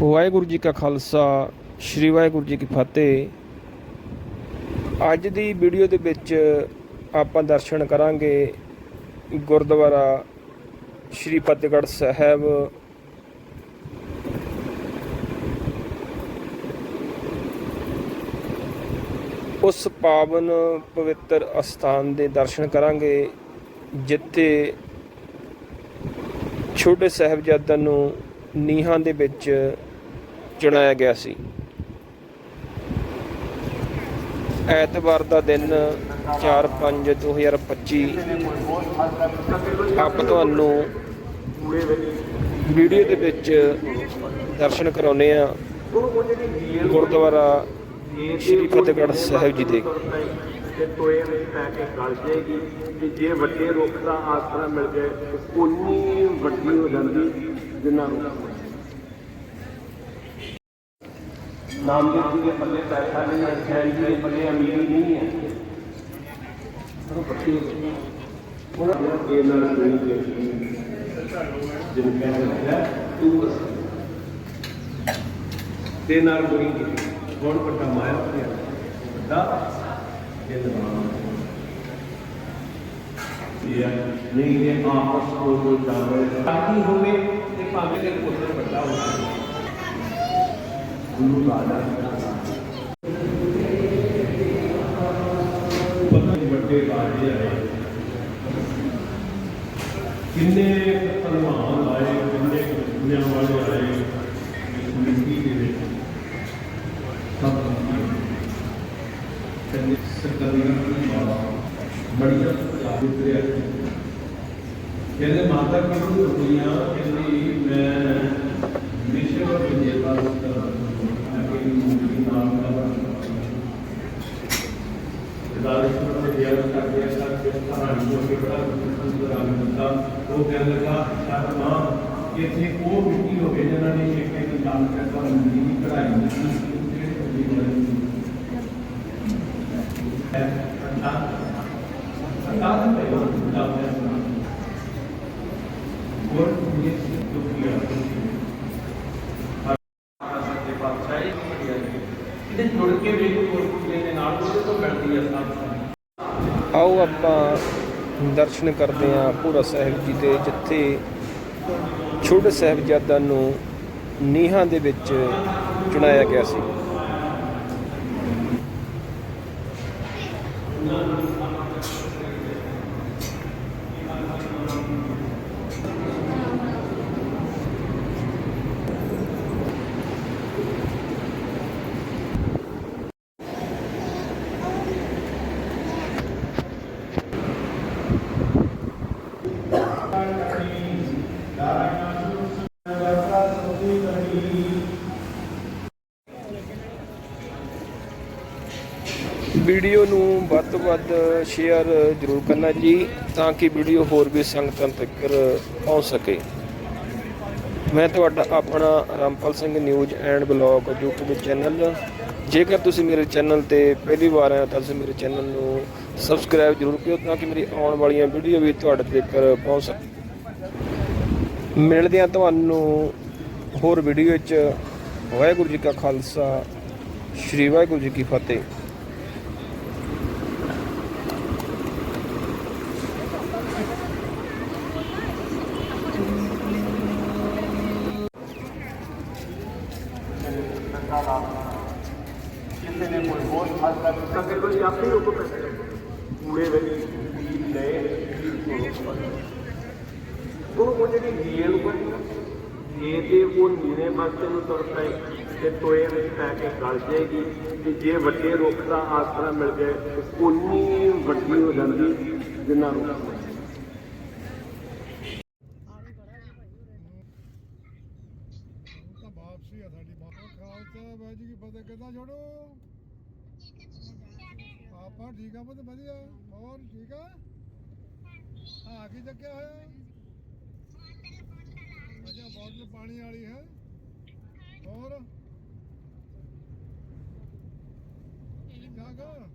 ਵਾਹਿਗੁਰੂ ਜੀ ਕਾ ਖਾਲਸਾ, ਸ੍ਰੀ ਵਾਹਿਗੁਰੂ ਜੀ ਕੀ ਫਤਿਹ। ਅੱਜ ਦੀ ਵੀਡੀਓ ਦੇ ਵਿੱਚ ਆਪਾਂ ਦਰਸ਼ਨ ਕਰਾਂਗੇ ਗੁਰਦੁਆਰਾ ਸ੍ਰੀ ਫਤਿਹਗੜ੍ਹ ਸਾਹਿਬ। ਉਸ ਪਾਵਨ ਪਵਿੱਤਰ ਅਸਥਾਨ ਦੇ ਦਰਸ਼ਨ ਕਰਾਂਗੇ, ਜਿੱਥੇ ਛੋਟੇ ਸਾਹਿਬਜ਼ਾਦਿਆਂ ਨੂੰ ਨੀਹਾਂ ਦੇ ਵਿੱਚ ਚੁਣਾਇਆ ਗਿਆ ਸੀ। ਐਤਵਾਰ ਦਾ ਦਿਨ 4/5/2025 ਆਪ ਤੁਹਾਨੂੰ ਵੀਡੀਓ ਦੇ ਵਿੱਚ ਦਰਸ਼ਨ ਕਰਾਉਨੇ ਆ ਗੁਰਦੁਆਰਾ ਸ਼੍ਰੀ ਫਤਿਹਗੜ੍ਹ ਸਾਹਿਬ ਜੀ ਦੇ। ਤੇ ਟੋਏ ਵਿੱਚ ਪੈ ਕੇ ਗਲ ਜਾਏਗੀ ਕਿ ਜੇ ਵੱਡੇ ਰੁੱਖ ਦਾ ਆਸਰਾ ਮਿਲ ਜਾਏ ਉਨੀ ਵੱਡੀ ਹੋ ਜਾਂਦੀ ਜਿੰਨਾ ਰੁੱਖ ਨਾਮਦੇਵ ਜੀ ਦੇ ਪੱਲੇ ਪੈਸਾ ਨਹੀਂ ਹੈ ਜੈਨ ਜੀ ਦੇ ਪੱਲੇ ਅਮੀਰੀ ਨਹੀਂ ਹੈ ਉਹ ਬੱਤੀ ਉਹਨਾਂ ਦੇ ਨਾਲ ਨਹੀਂ ਦੇ ਜਿਨ ਕਹਿੰਦੇ ਹੈ ਤੂੰ ਬਸ ਤੇ ਨਾਲ ਕੋਈ ਬਹੁਤ ਵੱਡਾ ਮਾਇਆ ਤੇ ਵੱਡਾ ਇਹ ਦਬਾਅ ਇਹ ਨਹੀਂ ਇਹ ਆਪਸ ਕੋ ਕੋਈ ਜਾਵੇ ਸਾਡੀ ਹੋਵੇ ਤੇ ਭਾਵੇਂ ਦੇ ਪੁੱਤਰ ਵੱਡਾ ਹੋਵੇ ਗੁਰੂ ਰਾਜਾ ਪਤਾ ਨਹੀਂ ਵੱਡੇ ਰਾਜੇ ਆਏ ਕਿੰਨੇ ਧਰਮਾਂ ਆਏ ਕਿੰਨੇ ਦੁਨੀਆਂ ਵਾਲੇ ਆਏ ਇਸ ਮਿੱਟੀ ਦੇ ਵਿੱਚ ਸਭ ਕਹਿੰਦੇ ਸਰਕਾਰੀ ਦੀ ਬਾਬਾ ਬੜੀ ਜਾਗਰੂਕ ਰਿਹਾ ਕਹਿੰਦੇ ਮਾਤਾ ਕੀ ਨੂੰ ਦੁਨੀਆ ਕਹਿੰਦੀ ਮੈਂ ਵਿਸ਼ਵ ਵਿਜੇਤਾ ਹਾਂ ਅਕੇ ਮੂਰਤੀ ਨਾਮ ਦਾ ਦਾਰਿਸ਼ ਤੇ ਦਿਆਲ ਕਰਦੇ ਆ ਸਾਡੇ ਕਹਾਣੀ ਨੂੰ ਕਿ ਬੜਾ ਸੁੰਦਰ ਆਨੰਦ ਉਹ ਕਹਿਣ ਲੱਗਾ ਸ਼ਾਇਦ ਮਾਂ ਇੱਥੇ ਉਹ ਮਿੱਟੀ ਹੋਵੇ ਜਿਹਨਾਂ ਨੇ ਇੱਕ ਇੱਕ ਨਾਮ ਕਰਦਾ ਹੁੰਦੀ ਦੀ ਕਢਾਈ ਨਹੀਂ ਜਿਹੜੇ ਵੱਡੀ ਬਣੀ ਸਰਕਾਰ ਦੇ ਪੈਸੇ ਜਾਂਦੇ ਹਨ ਹੋਰ ਇਹ ਦੁਖੀਆ ਦੇ ਪਾਤਸ਼ਾਹੀ ਇਹਦੇ ਜੁੜ ਕੇ ਵੀ ਕੋਈ ਕੁੜੀ ਦੇ ਨਾਲ ਉਹਦੇ ਤੋਂ ਮਿਲਦੀ ਹੈ ਸਾਥ। ਆਓ ਆਪਾਂ ਦਰਸ਼ਨ ਕਰਦੇ ਹਾਂ ਪੂਰਾ ਸਾਹਿਬ ਜੀ ਦੇ ਜਿੱਥੇ ਛੋਟੇ ਸਾਹਿਬਜ਼ਾਦਿਆਂ ਨੂੰ ਨੀਹਾਂ ਦੇ ਵਿੱਚ ਚੁਣਾਇਆ ਗਿਆ ਸੀ। ਵੀਡੀਓ ਨੂੰ ਵੱਧ ਤੋਂ ਵੱਧ ਸ਼ੇਅਰ ਜ਼ਰੂਰ ਕਰਨਾ ਜੀ, ਤਾਂ ਕਿ ਵੀਡੀਓ ਹੋਰ ਵੀ ਸੰਗਤਾਂ ਤੱਕ ਪਹੁੰਚ ਸਕੇ। ਮੈਂ ਤੁਹਾਡਾ ਆਪਣਾ Rampal Singh news and blog YouTube channel ਜੇਕਰ ਤੁਸੀਂ ਮੇਰੇ ਚੈਨਲ ਤੇ ਪਹਿਲੀ ਵਾਰ ਆਏ ਤਾਂ ਤੁਸੀਂ ਮੇਰੇ ਚੈਨਲ ਨੂੰ ਸਬਸਕ੍ਰਾਈਬ ਜ਼ਰੂਰ ਕਰਿਓ, ਤਾਂ ਕਿ ਮੇਰੀ ਆਉਣ ਵਾਲੀਆਂ ਵੀਡੀਓ ਵੀ ਤੁਹਾਡੇ ਤੱਕ ਪਹੁੰਚ ਸਕੇ। ਮਿਲਦੇ ਹਾਂ ਤੁਹਾਨੂੰ ਹੋਰ ਵੀਡੀਓ 'ਚ। ਵਾਹਿਗੁਰੂ ਜੀ ਕਾ ਖਾਲਸਾ, ਸ੍ਰੀ ਵਾਹਿਗੁਰੂ ਜੀ ਕੀ ਫਤਿਹ। ਨੇ ਕੋਈ ਹੋਰ ਹੱਦ ਤੱਕ ਕਦੇ ਕੋਈ ਆਪੇ ਰੁਕ ਪੈਸੇ ਕੂੜੇ ਵਿੱਚ ਬੀਜ ਲਏ ਉਹ ਉਹ ਜਿਹੜੀ ਜੀਲ ਬਣੀ ਨਾ। ਜੇ ਤੇ ਉਹ ਨੀਵੇਂ ਪਾਸੇ ਨੂੰ ਤੁਰ ਪਏ ਤੇ ਟੋਏ ਵਿੱਚ ਪੈ ਕੇ ਗਲ ਜਾਏਗੀ ਤੇ ਜੇ ਵੱਡੇ ਰੁੱਖ ਦਾ ਆਸਰਾ ਮਿਲ ਜਾਏ ਉਨੀ ਵੱਡੀ ਹੋ ਜਾਂਦੀ ਜਿੰਨਾ ਰੁੱਖ ਵਾਪਸੀ ਆ ਸਾਡੀ ਬਾਬਾ ਖਾਲਸਾ ਵਾਹਿਗੁਰੂ ਜੀ ਫਤਿਹ, ਕਿੱਦਾਂ ਛੋੜੋ ਆਪਾਂ ਠੀਕ ਆ ਪੁੱਤ ਵਧੀਆ? ਹੋਰ ਠੀਕ ਆ? ਹਾਂ ਕੀ ਚੱਕਿਆ ਹੋਇਆ? ਅੱਛਾ ਬੋਤਲ ਪਾਣੀ ਵਾਲੀ ਹੈ। ਹੋਰ? ਠਾਕ ਆ?